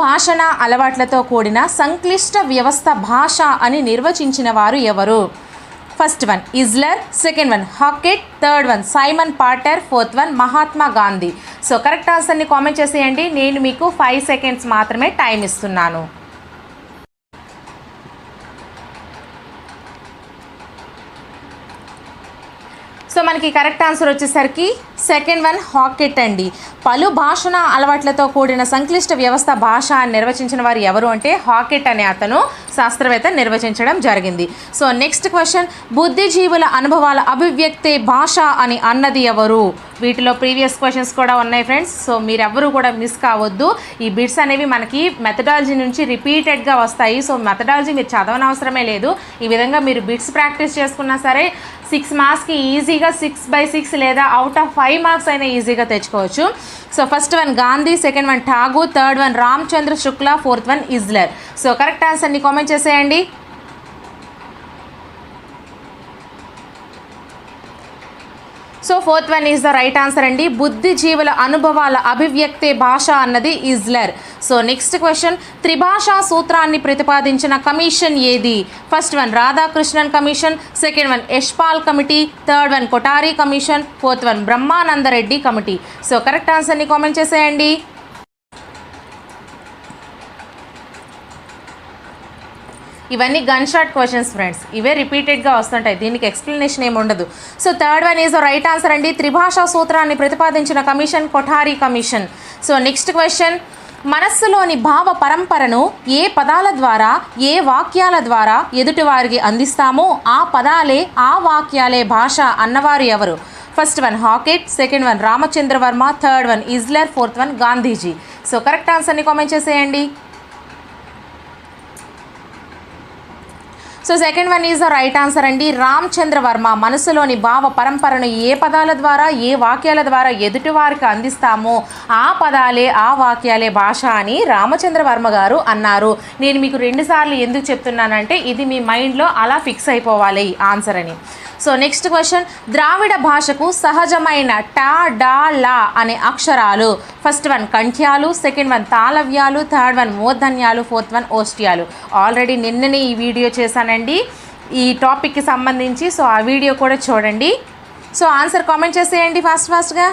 భాషణ అలవాట్లతో కూడిన సంక్లిష్ట వ్యవస్థ భాష అని నిర్వచించిన వారు ఎవరు? First one ఇజ్లర్ second one Hockett third one Simon Potter fourth one Mahatma Gandhi. So correct ఆన్సర్ని కామెంట్ చేసేయండి. నేను మీకు ఫైవ్ సెకండ్స్ మాత్రమే టైం ఇస్తున్నాను. సో మనకి కరెక్ట్ ఆన్సర్ వచ్చేసరికి సెకండ్ వన్ హాకెట్ అండి. పలు భాషణ అలవాట్లతో కూడిన సంక్లిష్ట వ్యవస్థ భాష అని నిర్వచించిన వారు ఎవరు అంటే హాకెట్ అనే అతను శాస్త్రవేత్త నిర్వచించడం జరిగింది. సో నెక్స్ట్ క్వశ్చన్ బుద్ధిజీవుల అనుభవాల అభివ్యక్తే భాష అని అన్నది ఎవరు? వీటిలో ప్రీవియస్ క్వశ్చన్స్ కూడా ఉన్నాయి ఫ్రెండ్స్. సో మీరెవ్వరూ కూడా మిస్ కావద్దు. ఈ బిట్స్ అనేవి మనకి మెథడాలజీ నుంచి రిపీటెడ్గా వస్తాయి. సో మెథడాలజీ మీరు చదవనవసరమే లేదు. ఈ విధంగా మీరు బిట్స్ ప్రాక్టీస్ చేసుకున్నా సరే సిక్స్ మార్క్స్కి ఈజీగా సిక్స్ బై సిక్స్ లేదా అవుట్ ఆఫ్ ఫైవ్ మార్క్స్ అయినా ఈజీగా తెచ్చుకోవచ్చు. So first one Gandhi second one Tagore third one Ramachandra Shukla fourth one ఇజ్లర్ so correct ఆన్సర్ని కామెంట్ చేసేయండి. So fourth one is the right answer అండి. బుద్ధిజీవుల అనుభవాల అభివ్యక్తే భాష అన్నది ఇజ్లర్. సో నెక్స్ట్ క్వశ్చన్ త్రిభాషా సూత్రాన్ని ప్రతిపాదించిన కమిషన్ ఏది? First one Radhakrishnan commission. Second one Yashpal committee. Third one Kothari commission. Fourth one Brahmananda Reddy committee. So correct ఆన్సర్ని కామెంట్ చేసేయండి. ఇవన్నీ గన్ షాట్ క్వశ్చన్స్ ఫ్రెండ్స్ ఇవే రిపీటెడ్గా వస్తుంటాయి. దీనికి ఎక్స్ప్లెనేషన్ ఏమి ఉండదు. So third one is right answer అండి. త్రిభాషా సూత్రాన్ని ప్రతిపాదించిన commission Kothari commission. So next question మనస్సులోని భావ పరంపరను ఏ పదాల ద్వారా ఏ వాక్యాల ద్వారా ఎదుటివారికి అందిస్తామో ఆ పదాలే ఆ వాక్యాలే భాష అన్నవారు ఎవరు? First one Hockett second one Ramachandra Varma third one ఇజ్లర్ fourth one Gandhiji so correct ఆన్సర్ని కామెంట్ చేసేయండి. So second one is the right answer అండి. రామచంద్ర వర్మ మనసులోని భావ పరంపరను ఏ పదాల ద్వారా ఏ వాక్యాల ద్వారా ఎదుటి వారికి అందిస్తామో ఆ పదాలే ఆ వాక్యాలే భాష అని రామచంద్ర వర్మ గారు అన్నారు. నేను మీకు రెండుసార్లు ఎందుకు చెప్తున్నానంటే ఇది మీ మైండ్లో అలా ఫిక్స్ అయిపోవాలి ఆన్సర్ అని. సో నెక్స్ట్ క్వశ్చన్ ద్రావిడ భాషకు సహజమైన టా డా లా అనే అక్షరాలు. ఫస్ట్ వన్ కంఠ్యాలు. సెకండ్ వన్ తాళవ్యాలు. థర్డ్ వన్ మోధన్యాలు ఫోర్త్ వన్ ఓస్టియాలు ఆల్రెడీ నిన్ననే ఈ వీడియో చేశానండి. ఈ టాపిక్కి సంబంధించి సో ఆ వీడియో కూడా చూడండి. సో ఆన్సర్ కామెంట్ చేసేయండి ఫాస్ట్ ఫాస్ట్గా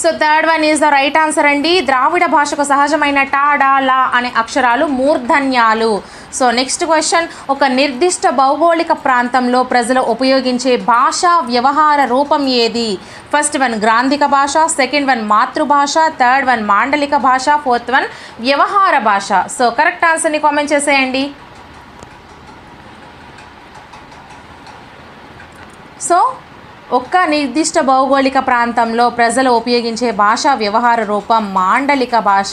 so third one is the right answer అండి. ద్రావిడ భాషకు సహజమైన టాడా లా అనే అక్షరాలు మూర్ధన్యాలు. సో నెక్స్ట్ క్వశ్చన్ ఒక నిర్దిష్ట భౌగోళిక ప్రాంతంలో ప్రజలు ఉపయోగించే భాషా వ్యవహార రూపం ఏది? ఫస్ట్ వన్ గ్రాంధిక భాష సెకండ్ వన్ మాతృభాష థర్డ్ వన్ మాండలిక భాష ఫోర్త్ వన్ వ్యవహార భాష. సో కరెక్ట్ ఆన్సర్ని కామెంట్ చేసేయండి. సో ఒక్క నిర్దిష్ట భౌగోళిక ప్రాంతంలో ప్రజలు ఉపయోగించే భాషా వ్యవహార రూపం మాండలిక భాష.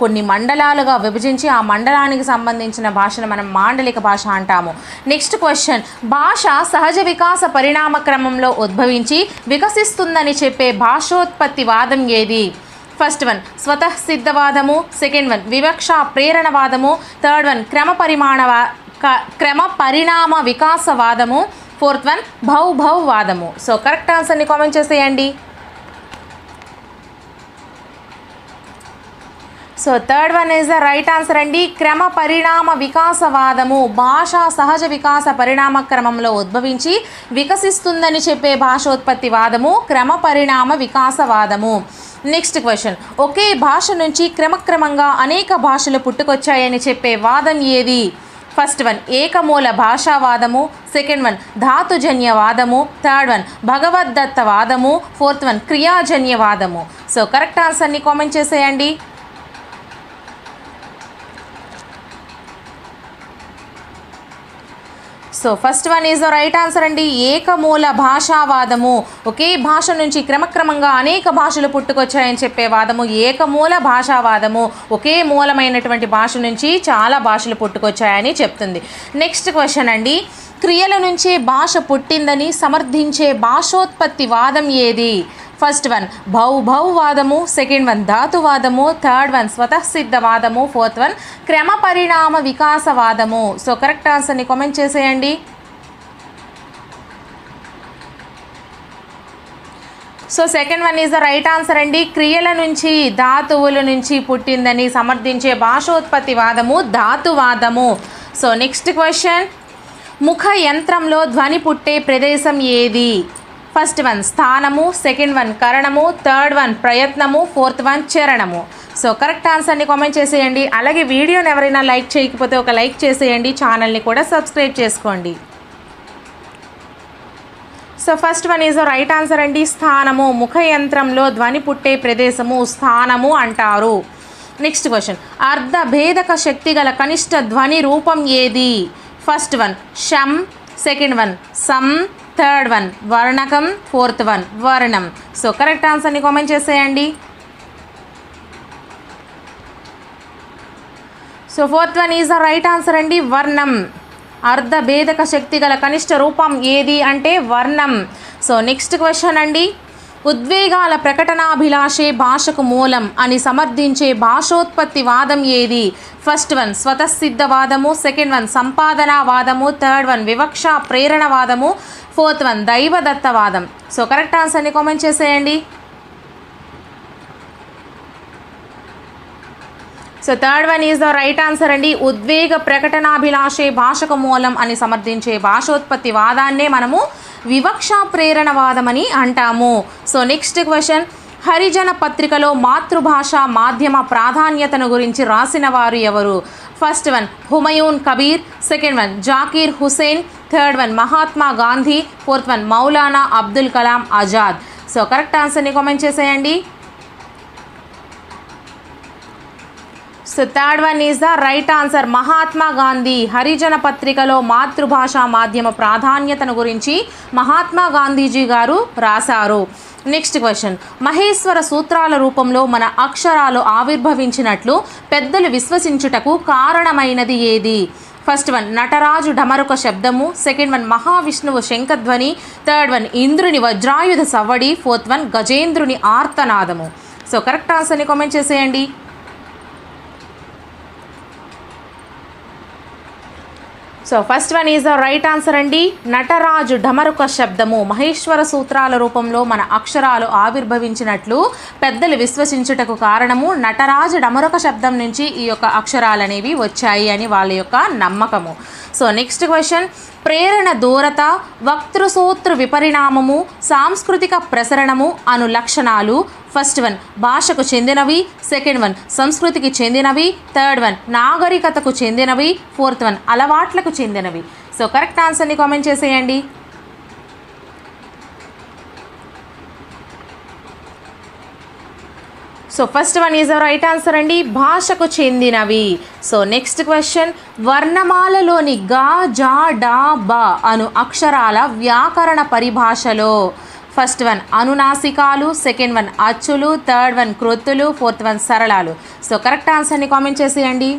కొన్ని మండలాలుగా విభజించి ఆ మండలానికి సంబంధించిన భాషను మనం మాండలిక భాష అంటాము. నెక్స్ట్ క్వశ్చన్ భాష సహజ వికాస పరిణామ క్రమంలో ఉద్భవించి వికసిస్తుందని చెప్పే భాషోత్పత్తి వాదం ఏది? ఫస్ట్ వన్ స్వతః సిద్ధవాదము సెకండ్ వన్ వివక్ష ప్రేరణవాదము. థర్డ్ వన్ క్రమ పరిమాణవా క్రమ పరిణామ వికాసవాదము. ఫోర్త్ వన్ భౌ భౌ వాదము. సో కరెక్ట్ ఆన్సర్ని కామెంట్ చేసేయండి. So third one is the right answer అండి. క్రమ పరిణామ వికాసవాదము. భాష సహజ వికాస పరిణామ క్రమంలో ఉద్భవించి వికసిస్తుందని చెప్పే భాషోత్పత్తి వాదము క్రమ పరిణామ వికాసవాదము. Next question. ఒకే భాష నుంచి క్రమక్రమంగా అనేక భాషలు పుట్టుకొచ్చాయని చెప్పే వాదం ఏది? ఫస్ట్ వన్ ఏకమూల భాషావాదము సెకండ్ వన్ ధాతుజన్యవాదము థర్డ్ వన్ భగవద్దత్త వాదము ఫోర్త్ వన్ క్రియాజన్యవాదము సో కరెక్ట్ ఆన్సర్ని కామెంట్ చేసేయండి. So first one is the right answer అండి. ఏకమూల భాషావాదము. ఒకే భాష నుంచి క్రమక్రమంగా అనేక భాషలు పుట్టుకొచ్చాయని చెప్పే వాదము ఏకమూల భాషావాదము. ఒకే మూలమైనటువంటి భాష నుంచి చాలా భాషలు పుట్టుకొచ్చాయని చెప్తుంది. నెక్స్ట్ క్వశ్చన్ అండి. క్రియల నుంచే భాష పుట్టిందని సమర్థించే భాషోత్పత్తి వాదం ఏది? ఫస్ట్ వన్ భౌ భౌ వాదము. సెకండ్ వన్ ధాతువాదము థర్డ్ వన్ స్వతసిద్ధవాదము ఫోర్త్ వన్ క్రమ పరిణామ వికాసవాదము సో కరెక్ట్ ఆన్సర్ని కామెంట్ చేసేయండి. So second one is the right answer అండి. క్రియల నుంచి ధాతువుల నుంచి పుట్టిందని సమర్థించే భాషోత్పత్తి వాదము ధాతువాదము సో నెక్స్ట్ క్వశ్చన్ ముఖ యంత్రంలో ధ్వని పుట్టే ప్రదేశం ఏది? ఫస్ట్ వన్ స్థానము సెకండ్ వన్ కరణము థర్డ్ వన్ ప్రయత్నము ఫోర్త్ వన్ చరణము. సో కరెక్ట్ ఆన్సర్ని కామెంట్ చేసేయండి. అలాగే వీడియోని ఎవరైనా లైక్ చేయకపోతే ఒక లైక్ చేసేయండి. ఛానల్ని కూడా సబ్స్క్రైబ్ చేసుకోండి. So first one is right answer అండి. స్థానము ముఖ యంత్రంలో ధ్వని పుట్టే ప్రదేశము స్థానము అంటారు. నెక్స్ట్ క్వశ్చన్ అర్ధ భేదక శక్తి గల కనిష్ట ధ్వని రూపం ఏది? ఫస్ట్ వన్ షం సెకండ్ వన్ సమ్ థర్డ్ వన్ వర్ణకం ఫోర్త్ వన్ వర్ణం సో కరెక్ట్ ఆన్సర్ని కామెంట్ చేసేయండి. So fourth one is the right answer అండి వర్ణం అర్ధ భేదక శక్తి గల కనిష్ట రూపం ఏది అంటే వర్ణం సో నెక్స్ట్ క్వశ్చన్ అండి. ఉద్వేగాల ప్రకటనాభిలాషే భాషకు మూలం అని సమర్థించే భాషోత్పత్తి వాదం ఏది? ఫస్ట్ వన్ స్వతసిద్ధవాదము. సెకండ్ వన్ సంపాదనావాదము. థర్డ్ వన్ వివక్ష ప్రేరణవాదము. ఫోర్త్ వన్ దైవదత్తవాదం. సో కరెక్ట్ ఆన్సర్ని కామెంట్ చేసేయండి. So third one is the right answer అండి. ఉద్వేగ ప్రకటనాభిలాషే భాషకు మూలం అని సమర్థించే భాషోత్పత్తి వాదాన్నే మనము వివక్ష ప్రేరణవాదమని అంటాము. So next question. హరిజన పత్రికలో మాతృభాష మాధ్యమ ప్రాధాన్యతను గురించి రాసిన వారు ఎవరు? First one Humayun Kabir second one Zakir Hussain third one Mahatma Gandhi fourth one Maulana Abdul Kalam Azad so correct ఆన్సర్ని కామెంట్ చేసేయండి. So third one is the right answer Mahatma Gandhi హరిజన పత్రికలో మాతృభాష మాధ్యమ ప్రాధాన్యతను గురించి మహాత్మా గాంధీజీ గారు రాశారు. నెక్స్ట్ క్వశ్చన్ మహేశ్వర సూత్రాల రూపంలో మన అక్షరాలు ఆవిర్భవించినట్లు పెద్దలు విశ్వసించుటకు కారణమైనది ఏది? ఫస్ట్ వన్ నటరాజు ఢమరుక శబ్దము. సెకండ్ వన్ మహావిష్ణువు శంఖధ్వని. థర్డ్ వన్ ఇంద్రుని వజ్రాయుధ సవ్వడి. ఫోర్త్ వన్ గజేంద్రుని ఆర్తనాదము. సో కరెక్ట్ ఆన్సర్ని కామెంట్ చేసేయండి. So first one is the right answer అండి. నటరాజు ఢమరుక శబ్దము. మహేశ్వర సూత్రాల రూపంలో మన అక్షరాలు ఆవిర్భవించినట్లు పెద్దలు విశ్వసించుటకు కారణము నటరాజు డమరుక శబ్దం నుంచి ఈ యొక్క అక్షరాలు అనేవి వచ్చాయి అని వాళ్ళ యొక్క నమ్మకము. సో నెక్స్ట్ క్వశ్చన్ ప్రేరణ దూరత వక్తృసూత్ర విపరిణామము సాంస్కృతిక ప్రసరణము అను లక్షణాలు ఫస్ట్ వన్ భాషకు చెందినవి. సెకండ్ వన్ సంస్కృతికి చెందినవి. థర్డ్ వన్ నాగరికతకు చెందినవి. ఫోర్త్ వన్ అలవాట్లకు చెందినవి. సో కరెక్ట్ ఆన్సర్ని కామెంట్ చేసేయండి. So first one is right answer అండి. భాషకు చెందినవి. సో నెక్స్ట్ క్వశ్చన్ వర్ణమాలలోని గా జా డా బ అను అక్షరాల వ్యాకరణ పరిభాషలో ఫస్ట్ వన్ అనునాసికాలు సెకండ్ వన్ అచ్చులు థర్డ్ వన్ క్రొత్తులు ఫోర్త్ వన్ సరళాలు. సో కరెక్ట్ ఆన్సర్ని కామెంట్ చేసేయండి.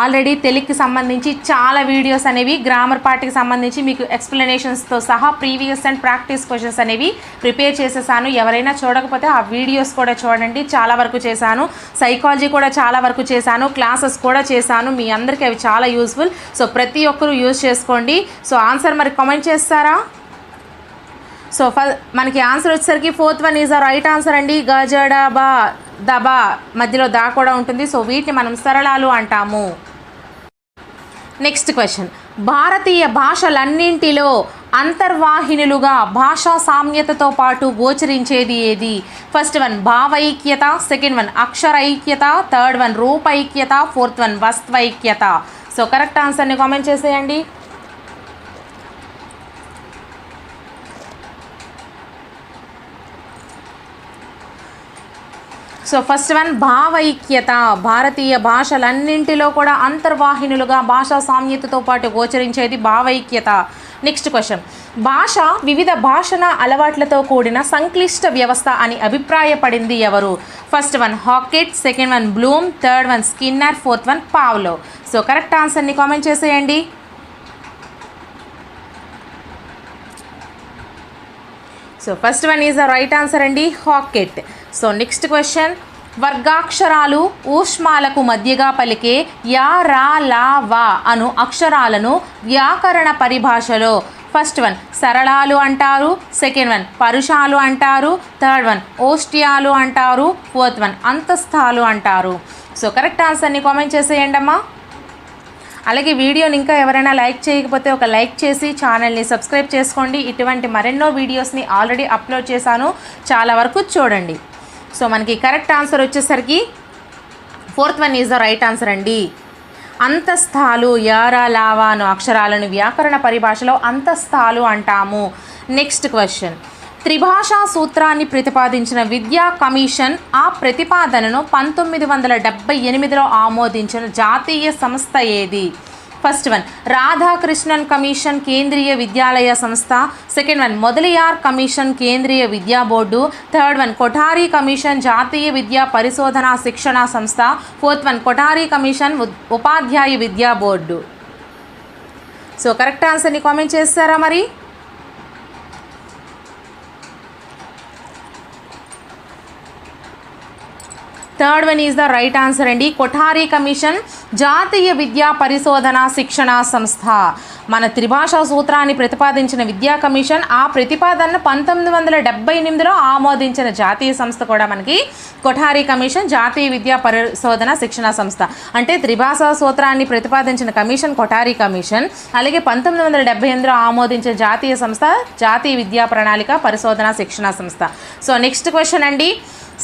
ఆల్రెడీ తెలుగుకి సంబంధించి చాలా వీడియోస్ అనేవి గ్రామర్ పార్ట్కి సంబంధించి మీకు ఎక్స్ప్లెనేషన్స్తో సహా ప్రీవియస్ అండ్ ప్రాక్టీస్ క్వశ్చన్స్ అనేవి ప్రిపేర్ చేసేసాను. ఎవరైనా చూడకపోతే ఆ వీడియోస్ కూడా చూడండి. చాలా వరకు చేశాను. సైకాలజీ కూడా చాలా వరకు చేశాను. క్లాసెస్ కూడా చేశాను. మీ అందరికీ అవి చాలా యూస్ఫుల్ సో ప్రతి ఒక్కరూ యూజ్ చేసుకోండి. సో ఆన్సర్ మరి కామెంట్ చేస్తారా? సో ఫ మనకి ఆన్సర్ వచ్చేసరికి fourth one is a right answer అండి. గజడబా దబా మధ్యలో దా కూడా ఉంటుంది. సో వీటిని మనం సరళాలు అంటాము. నెక్స్ట్ క్వశ్చన్ భారతీయ భాషలన్నింటిలో అంతర్వాహినులుగా భాషా సామ్యతతో పాటు గోచరించేది ఏది? ఫస్ట్ వన్ భావైక్యత. సెకండ్ వన్ అక్షరైక్యత. థర్డ్ వన్ రూపైక్యత. ఫోర్త్ వన్ వస్త్వైక్యత సో కరెక్ట్ ఆన్సర్ని కామెంట్ చేసేయండి. సో ఫస్ట్ వన్ భావైక్యత. భారతీయ భాషలన్నింటిలో కూడా అంతర్వాహినులుగా భాషా సామ్యతతో పాటు గోచరించేది భావైక్యత. నెక్స్ట్ క్వశ్చన్ భాష వివిధ భాషణ అలవాట్లతో కూడిన సంక్లిష్ట వ్యవస్థ అని అభిప్రాయపడింది ఎవరు? First one Hockett second one Bloom third one Skinner fourth one Pavlov so correct ఆన్సర్ని కామెంట్ చేసేయండి. So first one is the right answer అండి హాకెట్ సో నెక్స్ట్ క్వశ్చన్ వర్గాక్షరాలు ఊష్మాలకు మధ్యగా పలికే యా రా లా వా అను అక్షరాలను వ్యాకరణ పరిభాషలో ఫస్ట్ వన్ సరళాలు అంటారు. సెకండ్ వన్ పరుషాలు అంటారు. థర్డ్ వన్ ఓష్టియాలు అంటారు. ఫోర్త్ వన్ అంతస్థాలు అంటారు. సో కరెక్ట్ ఆన్సర్ని కామెంట్ చేసేయండి అమ్మా అలాగే వీడియోని ఇంకా ఎవరైనా లైక్ చేయకపోతే ఒక లైక్ చేసి ఛానల్ని సబ్స్క్రైబ్ చేసుకోండి. ఇటువంటి మరెన్నో వీడియోస్ని ఆల్రెడీ అప్లోడ్ చేశాను. చాలా వరకు చూడండి. సో మనకి కరెక్ట్ ఆన్సర్ వచ్చేసరికి fourth one is the right answer అండి. అంతస్థాలు యారా లావా అను అక్షరాలను వ్యాకరణ పరిభాషలో అంతస్థాలు అంటాము. Next question. త్రిభాషా సూత్రాన్ని ప్రతిపాదించిన విద్యా కమిషన్ ఆ ప్రతిపాదనను పంతొమ్మిది వందల డెబ్బై ఎనిమిదిలో ఆమోదించిన జాతీయ సంస్థ ఏది? First one Radhakrishnan commission Kendriya Vidyalaya సంస్థ. సెకండ్ వన్ మొదలియార్ కమిషన్ కేంద్రీయ విద్యా board. Third one Kothari commission జాతీయ విద్యా పరిశోధన శిక్షణ సంస్థ. ఫోర్త్ వన్ కొఠారి కమిషన్ ఉపాధ్యాయ విద్యా బోర్డు. సో కరెక్ట్ ఆన్సర్ని కామెంట్ చేస్తారా మరి? Third one is the right answer అండి. కొఠారి కమిషన్ జాతీయ విద్యా పరిశోధన శిక్షణ సంస్థ. మన త్రిభాషా సూత్రాన్ని ప్రతిపాదించిన విద్యా కమిషన్ ఆ ప్రతిపాదనను పంతొమ్మిది వందల డెబ్బై ఎనిమిదిలో ఆమోదించిన జాతీయ సంస్థ కూడా మనకి కొఠారి కమిషన్ జాతీయ విద్యా పరిశోధన శిక్షణ సంస్థ. అంటే త్రిభాషా సూత్రాన్ని ప్రతిపాదించిన కమిషన్ కొఠారి కమిషన్ అలాగే పంతొమ్మిది వందల డెబ్బై ఎనిమిదిలో ఆమోదించిన జాతీయ సంస్థ జాతీయ విద్యా ప్రణాళిక పరిశోధన శిక్షణ సంస్థ. సో నెక్స్ట్ క్వశ్చన్ అండి.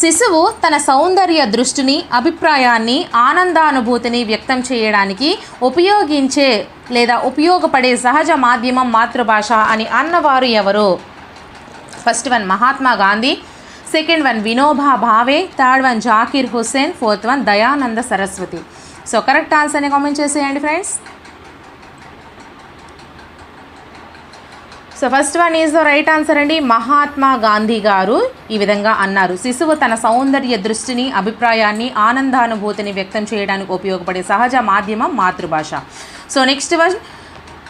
శిశువు తన సౌందర్య దృష్టిని అభిప్రాయాన్ని ఆనందానుభూతిని వ్యక్తం చేయడానికి ఉపయోగించే లేదా ఉపయోగపడే సహజ మాధ్యమం మాతృభాష అని అన్నవారు ఎవరు? First one Mahatma Gandhi. Second one Vinoba Bhave. Third one Zakir Hussain. Fourth one Dayananda Saraswati. So correct ఆన్సర్ని కామెంట్ చేసేయండి friends so first one is the right answer Mahatma Mahatma Gandhi గారు ఈ విధంగా అన్నారు. శిశువు తన సౌందర్య దృష్టిని అభిప్రాయాన్ని ఆనందానుభూతిని వ్యక్తం చేయడానికి ఉపయోగపడే సహజ మాధ్యమం మాతృభాష. So next one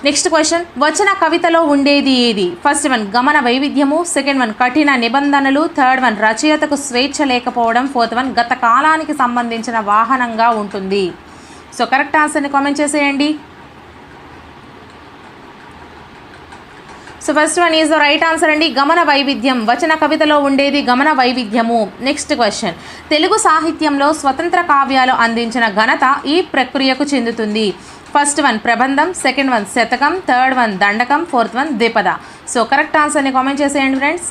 next question వచన కవితలో ఉండేది ఏది? ఫస్ట్ వన్ గమన వైవిధ్యము సెకండ్ వన్ కఠిన నిబంధనలు థర్డ్ వన్ రచయితకు స్వేచ్ఛ లేకపోవడం ఫోర్త్ వన్ గత కాలానికి సంబంధించిన వాహనంగా ఉంటుంది. సో కరెక్ట్ ఆన్సర్ని కామెంట్ చేసేయండి. So first one is the right answer అండి. గమన వైవిధ్యం. వచన కవితలో ఉండేది గమన వైవిధ్యము. నెక్స్ట్ క్వశ్చన్ తెలుగు సాహిత్యంలో స్వతంత్ర కావ్యాలు అందించిన ఘనత ఈ ప్రక్రియకు చెందుతుంది. ఫస్ట్ వన్ ప్రబంధం. సెకండ్ వన్ శతకం. థర్డ్ వన్ దండకం. ఫోర్త్ వన్ ద్విపద. సో కరెక్ట్ ఆన్సర్ని కామెంట్ చేసేయండి friends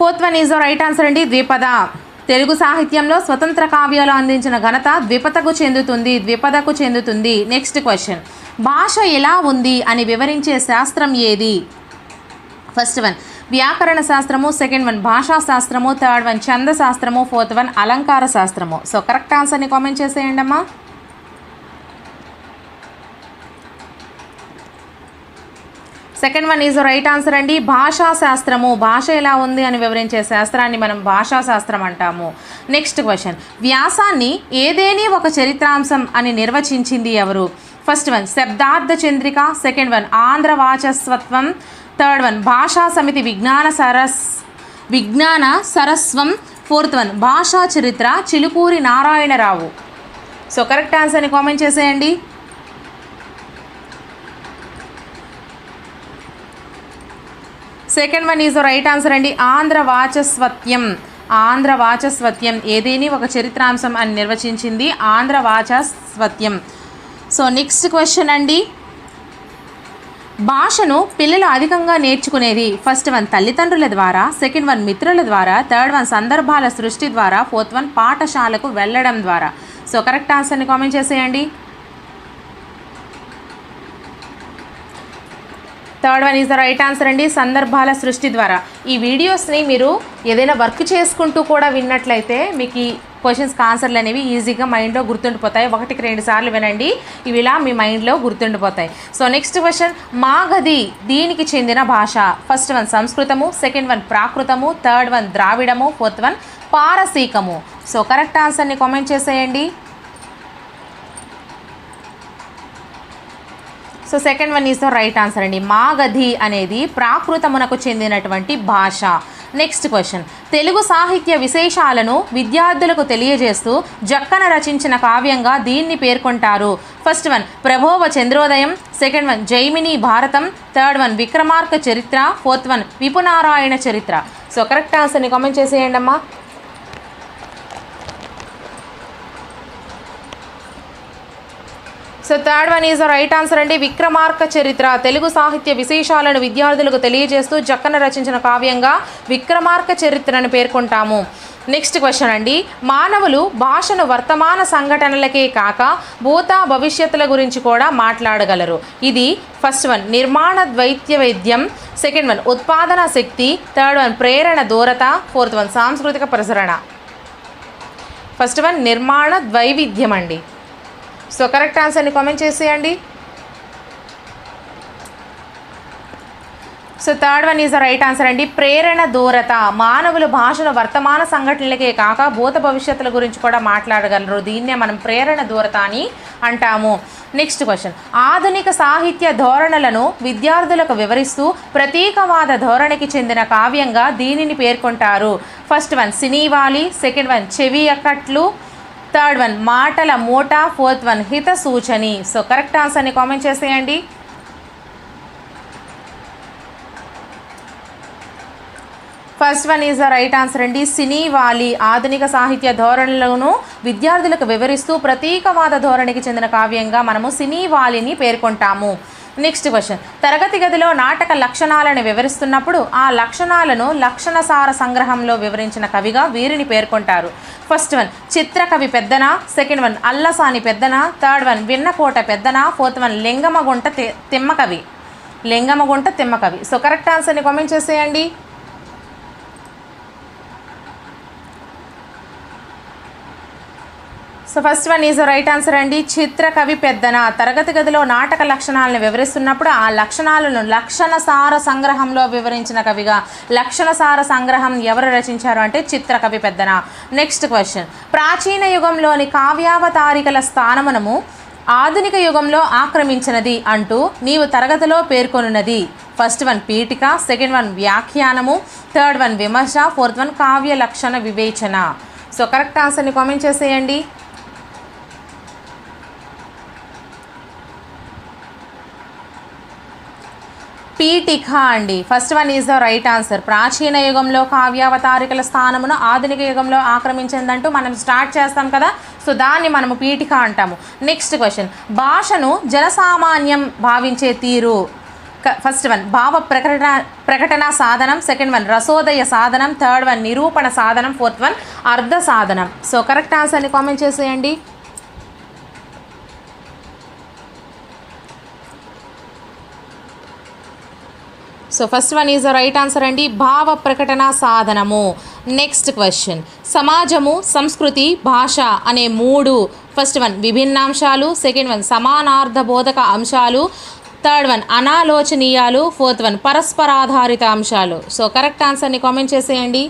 fourth one is the right answer అండి ద్విపద. తెలుగు సాహిత్యంలో స్వతంత్ర కావ్యాలు అందించిన ఘనత ద్విపదకు చెందుతుంది ద్విపదకు చెందుతుంది. నెక్స్ట్ క్వశ్చన్ భాష ఎలా ఉంది అని వివరించే శాస్త్రం ఏది? ఫస్ట్ వన్ వ్యాకరణ శాస్త్రము. సెకండ్ వన్ భాషా శాస్త్రము. థర్డ్ వన్ ఛంద శాస్త్రము. ఫోర్త్ వన్ అలంకార శాస్త్రము. సో కరెక్ట్ ఆన్సర్ని కామెంట్ చేసేయండి అమ్మా second one is right answer అండి. భాషా శాస్త్రము. భాష ఎలా ఉంది అని వివరించే శాస్త్రాన్ని మనం భాషా శాస్త్రం అంటాము. నెక్స్ట్ క్వశ్చన్ వ్యాసాన్ని ఏదేని ఒక చరిత్రాంశం అని నిర్వచించింది ఎవరు? First one Shabdartha Chandrika. Second one Andhra Vachaspatyam. Third one భాషా సమితి విజ్ఞాన సరస్ విజ్ఞాన సరస్వం. ఫోర్త్ వన్ భాషా చరిత్ర. చిలుకూరి నారాయణరావు. సో కరెక్ట్ ఆన్సర్ని కామెంట్ చేసేయండి. Second one is right answer అండి. ఆంధ్ర వాచస్వత్యం. ఆంధ్ర వాచస్వత్యం. ఏదేని ఒక చరిత్రాంశం అని నిర్వచించింది? Andhra Vachaspatyam. So next question అండి. భాషను పిల్లలు అధికంగా నేర్చుకునేది ఫస్ట్ వన్ తల్లిదండ్రుల ద్వారా సెకండ్ వన్ మిత్రుల ద్వారా థర్డ్ వన్ సందర్భాల సృష్టి ద్వారా ఫోర్త్ వన్ పాఠశాలకు వెళ్ళడం ద్వారా. సో కరెక్ట్ ఆన్సర్ని కామెంట్ చేసేయండి. Third one is the right answer అండి సందర్భాల సృష్టి ద్వారా. ఈ వీడియోస్ని మీరు ఏదైనా వర్క్ చేసుకుంటూ కూడా విన్నట్లయితే మీకు ఈ క్వశ్చన్స్కి ఆన్సర్లు అనేవి ఈజీగా మైండ్లో గుర్తుండిపోతాయి. ఒకటికి రెండు సార్లు వినండి. ఇవి ఇలా మీ మైండ్లో గుర్తుండిపోతాయి. సో నెక్స్ట్ క్వశ్చన్ మాగధి దీనికి చెందిన భాష. ఫస్ట్ వన్ సంస్కృతము సెకండ్ వన్ ప్రాకృతము థర్డ్ వన్ ద్రావిడము ఫోర్త్ వన్ పారసీకము. సో కరెక్ట్ ఆన్సర్ని కామెంట్ చేసేయండి. So second one is the right answer Magadhi. Magadhi అనేది ప్రాకృతమునకు చెందినటువంటి భాష. నెక్స్ట్ క్వశ్చన్ తెలుగు సాహిత్య విశేషాలను విద్యార్థులకు తెలియజేస్తూ జక్కన రచించిన కావ్యంగా దీన్ని పేర్కొంటారు. First one Prabodha Chandrodayam. Second one Jaimini Bharatam. Third one Vikramarka Charitra. Fourth one విపునారాయణ చరిత్ర. సో కరెక్ట్ ఆన్సర్ని కామెంట్ చేసేయండి అమ్మా so third one is right answer అండి. విక్రమార్క చరిత్ర. తెలుగు సాహిత్య విశేషాలను విద్యార్థులకు తెలియజేస్తూ జక్కన రచించిన కావ్యంగా విక్రమార్క చరిత్రను పేర్కొంటాము. నెక్స్ట్ క్వశ్చన్ అండి. మానవులు భాషను వర్తమాన సంఘటనలకే కాక భూత భవిష్యత్తుల గురించి కూడా మాట్లాడగలరు. ఇది ఫస్ట్ వన్ నిర్మాణ ద్వైత్య వైద్యం. సెకండ్ వన్ ఉత్పాదన శక్తి. థర్డ్ వన్ ప్రేరణ దూరత. ఫోర్త్ వన్ సాంస్కృతిక ప్రసరణ. ఫస్ట్ వన్ నిర్మాణ ద్వైవిధ్యం అండి. సో కరెక్ట్ ఆన్సర్ని కామెంట్ చేసేయండి. So third one is the right answer అండి. ప్రేరణ దూరత. మానవులు భాషను వర్తమాన సంఘటనలకే కాక భూత భవిష్యత్తుల గురించి కూడా మాట్లాడగలరు. దీన్నే మనం ప్రేరణ దూరత అని అంటాము. Next question. ఆధునిక సాహిత్య ధోరణులను విద్యార్థులకు వివరిస్తూ ప్రతీకవాద ధోరణికి చెందిన కావ్యంగా దీనిని పేర్కొంటారు. First one Sinivali second one చెవి అక్కట్లు థర్డ్ వన్ మాటల మూట. ఫోర్త్ వన్ హిత సూచని సో కరెక్ట్ ఆన్సర్ని కామెంట్ చేసేయండి. First one is the right answer అండి. సినీ వాలి ఆధునిక సాహిత్య ధోరణులను విద్యార్థులకు వివరిస్తూ ప్రతీకవాద ధోరణికి చెందిన కావ్యంగా మనము సినీ వాలిని పేర్కొంటాము. Next question. తరగతి గదిలో నాటక లక్షణాలను వివరిస్తున్నప్పుడు ఆ లక్షణాలను లక్షణసార సంగ్రహంలో వివరించిన కవిగా వీరిని పేర్కొంటారు. First one Chitrakavi Peddana? Second one Allasani Peddana? Third one Vinnakota Peddana? Fourth one Linganamagunta తె తిమ్మకవి. లింగమగుంట తిమ్మకవి. సో కరెక్ట్ ఆన్సర్ని కామెంట్ చేసేయండి. So first one is right answer అండి. చిత్రకవి పెద్దన. తరగతి గదిలో నాటక లక్షణాలను వివరిస్తున్నప్పుడు ఆ లక్షణాలను లక్షణ సార సంగ్రహంలో వివరించిన కవిగా లక్షణసార సంగ్రహం ఎవరు రచించారు అంటే చిత్రకవి పెద్దన. నెక్స్ట్ క్వశ్చన్ ప్రాచీన యుగంలోని కావ్యావతారికల స్థానమునము ఆధునిక యుగంలో ఆక్రమించినది అంటూ నీవు తరగతిలో పేర్కొనున్నది. ఫస్ట్ వన్ పీఠిక. సెకండ్ వన్ వ్యాఖ్యానము. థర్డ్ వన్ విమర్శ. ఫోర్త్ వన్ కావ్య లక్షణ వివేచన. సో కరెక్ట్ ఆన్సర్ని కామెంట్ చేసేయండి. పీఠిక అండి. First one is the right answer ప్రాచీన యుగంలో కావ్యావతారికల స్థానమును ఆధునిక యుగంలో ఆక్రమించిందంటూ మనం స్టార్ట్ చేస్తాం కదా? సో దాన్ని మనము పీఠిక అంటాము. నెక్స్ట్ క్వశ్చన్ భాషను జనసామాన్యం భావించే తీరు. ఫస్ట్ వన్ భావ ప్రకటన ప్రకటన సాధనం. సెకండ్ వన్ రసోదయ సాధనం. థర్డ్ వన్ నిరూపణ సాధనం. ఫోర్త్ వన్ అర్ధ సాధనం. సో కరెక్ట్ ఆన్సర్ని కామెంట్ చేసేయండి. So first one is the right answer అండి. భావ ప్రకటన సాధనము. నెక్స్ట్ క్వశ్చన్ సమాజము సంస్కృతి భాష అనే మూడు ఫస్ట్ వన్ విభిన్నాంశాలు. సెకండ్ వన్ సమానార్థ బోధక అంశాలు. థర్డ్ వన్ అనాలోచనీయాలు. ఫోర్త్ వన్ పరస్పరాధారిత అంశాలు. సో కరెక్ట్ ఆన్సర్ని కామెంట్ చేసేయండి.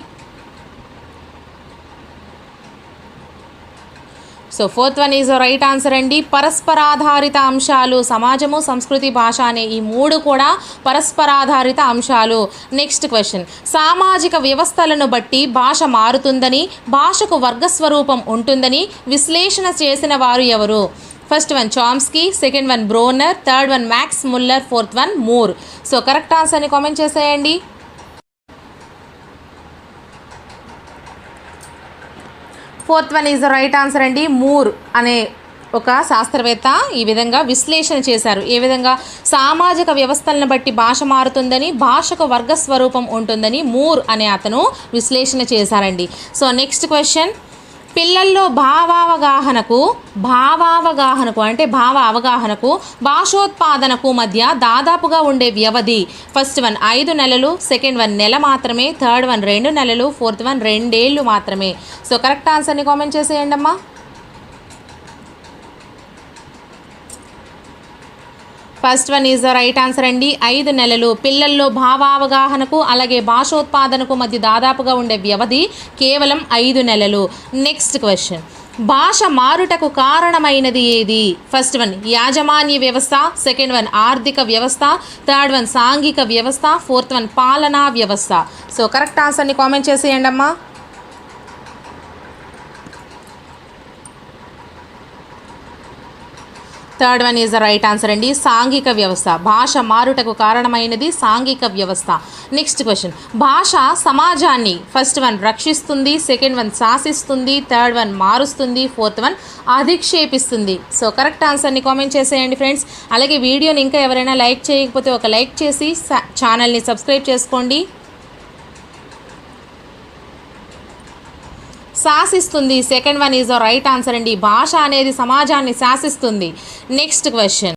So fourth one is right answer అండి. పరస్పరాధారిత అంశాలు సమాజము సంస్కృతి భాష అనే ఈ మూడు కూడా పరస్పరాధారిత అంశాలు. నెక్స్ట్ క్వశ్చన్ సామాజిక వ్యవస్థలను బట్టి భాష మారుతుందని భాషకు వర్గస్వరూపం ఉంటుందని విశ్లేషణ చేసిన వారు ఎవరు? First one Chomsky second one Bruner third one Max Muller fourth one Moore so correct ఆన్సర్ని కామెంట్ చేసేయండి. Fourth one is the right answer అండి మూర్ అనే ఒక శాస్త్రవేత్త ఈ విధంగా విశ్లేషణ చేశారు. ఏ విధంగా సామాజిక వ్యవస్థలను బట్టి భాష మారుతుందని భాషకు వర్గ స్వరూపం ఉంటుందని మూర్ అనే అతను విశ్లేషణ చేశారండి. So next question. పిల్లల్లో భావావగాహనకు భావావగాహనకు అంటే భావ అవగాహనకు భాషోత్పాదనకు మధ్య దాదాపుగా ఉండే వ్యవధి ఫస్ట్ వన్ ఐదు నెలలు సెకండ్ వన్ నెల మాత్రమే థర్డ్ వన్ రెండు నెలలు ఫోర్త్ వన్ రెండేళ్ళు మాత్రమే. సో కరెక్ట్ ఆన్సర్ని కామెంట్ చేసేయండి అమ్మా first one is the right answer అండి. ఐదు నెలలు. పిల్లల్లో భావావగాహనకు అలాగే భాషోత్పాదనకు మధ్య దాదాపుగా ఉండే వ్యవధి కేవలం ఐదు నెలలు. నెక్స్ట్ క్వశ్చన్ భాష మారుటకు కారణమైనది ఏది? ఫస్ట్ వన్ యాజమాన్య వ్యవస్థ. సెకండ్ వన్ ఆర్థిక వ్యవస్థ. థర్డ్ వన్ సాంఘిక వ్యవస్థ. ఫోర్త్ వన్ పాలనా వ్యవస్థ. సో కరెక్ట్ ఆన్సర్ని కామెంట్ చేసేయండి అమ్మా third one is the right answer అండి. సాంఘిక వ్యవస్థ. భాష మారుటకు కారణమైనది సాంఘిక వ్యవస్థ. నెక్స్ట్ క్వశ్చన్ భాష సమాజాన్ని ఫస్ట్ వన్ రక్షిస్తుంది సెకండ్ వన్ శాసిస్తుంది థర్డ్ వన్ మారుస్తుంది ఫోర్త్ వన్ అధిక్షేపిస్తుంది. సో కరెక్ట్ ఆన్సర్ని కామెంట్ చేసేయండి ఫ్రెండ్స్ అలాగే వీడియోని ఇంకా ఎవరైనా లైక్ చేయకపోతే ఒక లైక్ చేసి ఛానల్ని సబ్స్క్రైబ్ చేసుకోండి. శాసిస్తుంది. Second one is the right answer అండి. భాష అనేది సమాజాన్ని శాసిస్తుంది. Next question